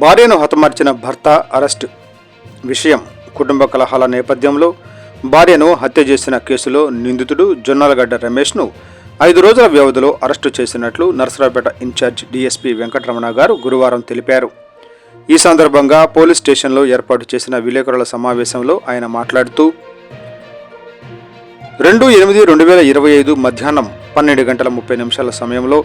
భార్యను హతమార్చిన భర్త అరెస్ట్. విషయం కుటుంబ కలహాల నేపథ్యంలో భార్యను హత్య చేసిన కేసులో నిందితుడు జొన్నలగడ్డ రమేష్ను ఐదు రోజుల వ్యవధిలో అరెస్టు చేసినట్లు నరసరావుపేట ఇన్ఛార్జ్ డీఎస్పీ వెంకటరమణ గారు గురువారం తెలిపారు. ఈ సందర్భంగా పోలీస్ స్టేషన్లో ఏర్పాటు చేసిన విలేకరుల సమావేశంలో ఆయన మాట్లాడుతూ రెండు ఎనిమిది రెండు వేల ఇరవై ఐదు మధ్యాహ్నం పన్నెండు గంటల ముప్పై నిమిషాల సమయంలో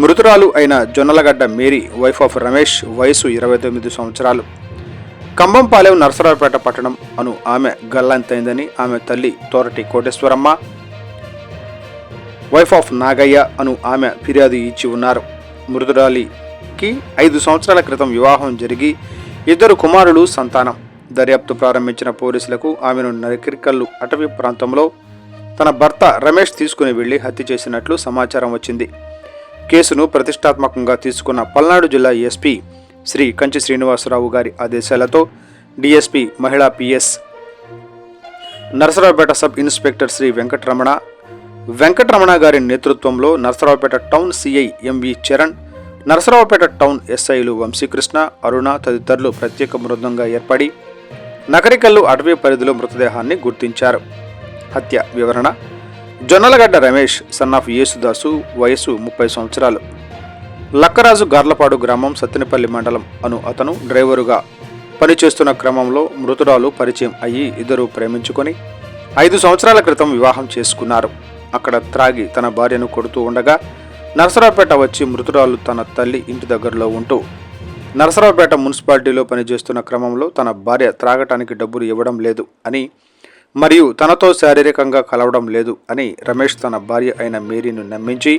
మృతురాలు అయిన Jonnalagadda Mary wife of Ramesh వయసు ఇరవై తొమ్మిది సంవత్సరాలు. కంబంపాలెం నరసరావుపేట పట్టణం అను ఆమె గల్లంతైందని ఆమె తల్లి తోరటి కోటేశ్వరమ్మ వైఫ్ ఆఫ్ నాగయ్య అను ఆమె ఫిర్యాదు ఇచ్చి ఉన్నారు. మృతురాలికి ఐదు సంవత్సరాల క్రితం వివాహం జరిగి ఇద్దరు కుమారులు సంతానం. దర్యాప్తు ప్రారంభించిన పోలీసులకు ఆమెను నరికిరికల్లు అటవీ ప్రాంతంలో తన భర్త రమేష్ తీసుకుని వెళ్ళి హత్య చేసినట్లు సమాచారం వచ్చింది. కేసును ప్రతిష్టాత్మకంగా తీసుకున్న పల్నాడు జిల్లా ఎస్పీ శ్రీ కంచి శ్రీనివాసరావు గారి ఆదేశాలతో డిఎస్పీ మహిళా PS Narasaraopet sub inspector Sri Venkataramana Venkataramana గారి నేతృత్వంలో Narasaraopet town CI MV Charan Narasaraopet town ఎస్ఐలు వంశీకృష్ణ అరుణ తదితరులు ప్రత్యేక బృందంగా ఏర్పడి నకరికల్లు అటవీ పరిధిలో మృతదేహాన్ని గుర్తించారు. హత్య వివరణ జొన్నలగడ్డ రమేష్ సన్ ఆఫ్ యేసుదాసు వయసు ముప్పై సంవత్సరాలు. లక్కరాజు గార్లపాడు గ్రామం సత్తెనపల్లి మండలం అను అతను డ్రైవరుగా పనిచేస్తున్న క్రమంలో మృతురాలు పరిచయం అయ్యి ఇద్దరు ప్రేమించుకొని ఐదు సంవత్సరాల క్రితం వివాహం చేసుకున్నారు. అక్కడ త్రాగి తన భార్యను కొడుతూ ఉండగా నరసరావుపేట వచ్చి మృతురాలు తన తల్లి ఇంటి దగ్గరలో ఉంటూ నరసరావుపేట మున్సిపాలిటీలో పనిచేస్తున్న క్రమంలో తన భార్య త్రాగటానికి డబ్బులు ఇవ్వడం లేదు అని మరియు తనతో శారీరకంగా కలవడం లేదు అని రమేష్ తన భార్య అయిన మేరీను నమ్మించి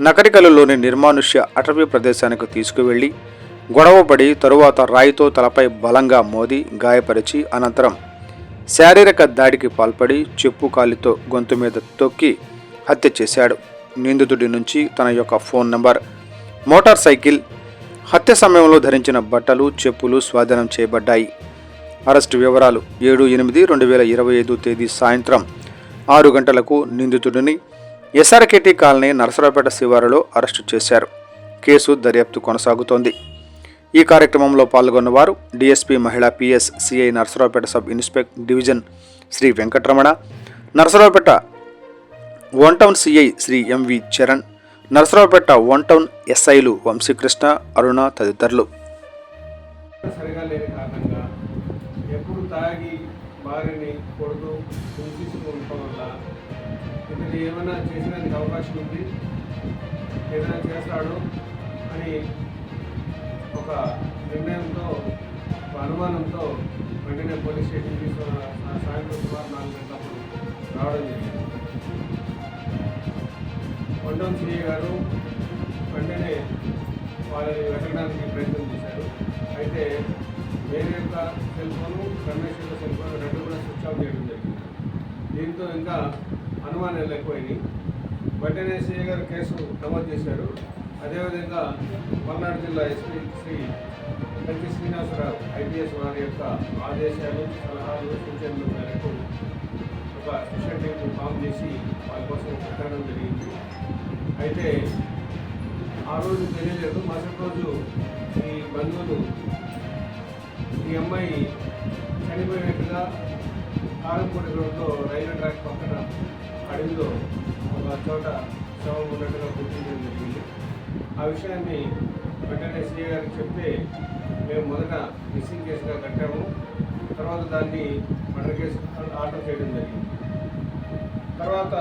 నకరికలులోని నిర్మానుష్య అటవీ ప్రదేశానికి తీసుకువెళ్ళి గొడవపడి తరువాత రాయితో తలపై బలంగా మోది గాయపరిచి అనంతరం శారీరక దాడికి పాల్పడి చెప్పు కాలితో గొంతు మీద తొక్కి హత్య చేశాడు. నిందితుడి నుంచి తన యొక్క ఫోన్ నంబర్ మోటార్ సైకిల్ హత్య సమయంలో ధరించిన బట్టలు చెప్పులు స్వాధీనం చేయబడ్డాయి. అరెస్టు వివరాలు ఏడు ఎనిమిది రెండు వేల ఇరవై ఐదు తేదీ సాయంత్రం ఆరు గంటలకు నిందితుడిని ఎస్ఆర్కేటీ కాలనీ నరసరావుపేట శివారులో అరెస్టు చేశారు. కేసు దర్యాప్తు కొనసాగుతోంది. ఈ కార్యక్రమంలో పాల్గొన్నవారు డిఎస్పీ మహిళా PS CI Narasaraopet sub inspect division Sri Venkataramana Narasaraopet one town CI Sri MV Charan Narasaraopet one town ఎస్ఐలు వంశీకృష్ణ అరుణ తదితరులు. తాగి భార్యని కొడుతూ హింసిస్తూ వల్ల ఇతను ఏమైనా చేసేదానికి అవకాశం ఉంది? ఏదైనా చేస్తాడు అని ఒక నిర్ణయంతో ఒక అనుమానంతో వెంటనే పోలీస్ స్టేషన్ తీసుకున్న సాయంత్రం సుమారు నాలుగు గంటలప్పుడు రావడం జరిగింది. కొండం సిఐ గారు వెంటనే వాళ్ళని వెతకడానికి ప్రయత్నం చేశారు. అయితే వేరే యొక్క సెల్ ఫోను రమేష్ యొక్క సెల్ ఫోన్ రెండు కూడా స్విచ్ ఆఫ్ చేయడం జరిగింది. దీంతో ఇంకా అనుమానాలు ఎక్కువైనాయి. వెంటనే సిఐ గారు కేసు నమోదు చేశారు. అదేవిధంగా పల్నాడు జిల్లా ఎస్పీ శ్రీ కంచి శ్రీనివాసరావు ఐపీఎస్ వారి యొక్క ఆదేశాలు సలహాలు సూచనలు మేరకు ఒక స్పెషల్ టీం ఫామ్ చేసి వాళ్ళ కోసం పెట్టడం జరిగింది. అయితే ఆ రోజు తెలియలేదు. మరుసటి రోజు ఈ బంధువులు ఈ అమ్మాయి చనిపోయినట్టుగా కారంపూడి రోడ్లో రైల్వే ట్రాక్ పక్కన అడవిలో ఒక చోట శవం ఉన్నట్టుగా గుర్తించడం జరిగింది. ఆ విషయాన్ని వెంటనే సీఏ గారికి చెప్తే మేము మొదట మిస్సింగ్ కేసుగా కట్టాము. తర్వాత దాన్ని మర్డర్ కేసు ఆర్డర్ చేయడం జరిగింది. తర్వాత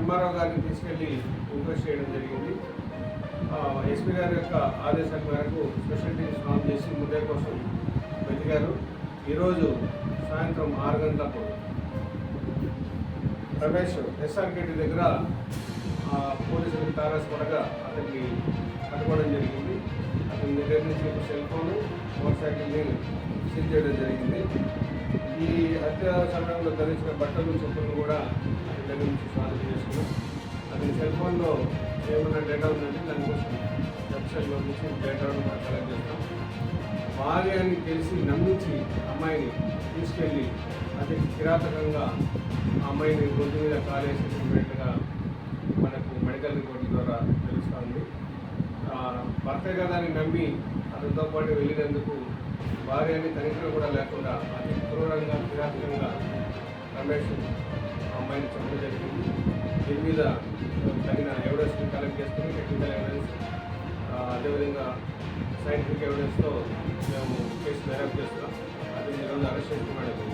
ఎంఆర్ఓ గారిని తీసుకెళ్ళి ఇంక్వెస్ట్ చేయడం జరిగింది. ఎస్పీ గారి యొక్క ఆదేశాల మేరకు స్పెషల్ టీమ్స్ మా చేసి ముద్దే కోసం వెతికారు ఈరోజు సాయంత్రం ఆరు గంటలకు రమేష్ ఎస్ఆర్కేటి దగ్గర ఆ, పోలీసులకు తారసపడగా అతనికి పట్టుకోవడం జరిగింది. అతని దగ్గర నుంచి ఒక సెల్ ఫోను మోటార్ సైకిల్ని సీజ్ చేయడం జరిగింది. ఈ హత్య సమయంలో ధరించిన బట్టలు చెప్పులను కూడా అతని దగ్గర నుంచి స్వాధీనం చేసుకున్నాం. అతని సెల్ ఫోన్లో ఏమైనా డేటా ఉందంటే దానికోసం వెబ్సైట్లో నుంచి డేటాను కూడా కలెక్ట్ చేస్తాం. భార్య అని తెలిసి నమ్మించి అమ్మాయిని తీసుకెళ్ళి అతి కిరాతకంగా ఆ అమ్మాయిని గొంతు మీద కాలేసినట్టుగా మనకు మెడికల్ రిపోర్ట్ ద్వారా తెలుస్తుంది భర్త కదా అని నమ్మి అతనితో పాటు వెళ్ళినందుకు భార్య అని కూడా లేకుండా అతి క్రూరంగా కిరాతకంగా రమేష్ ఆ అమ్మాయిని చెప్పడం జరిగింది దీని మీద తగిన ఎవిడెన్స్ కలెక్ట్ చేసుకుని టెక్నికల్ ఎవిడెన్స్ అదేవిధంగా సైంటిఫిక్ ఎవిడెన్స్తో మేము కేసు దర్యాప్తు చేస్తున్నాం. అది ఈరోజు అరెస్ట్ చేసుకోవడం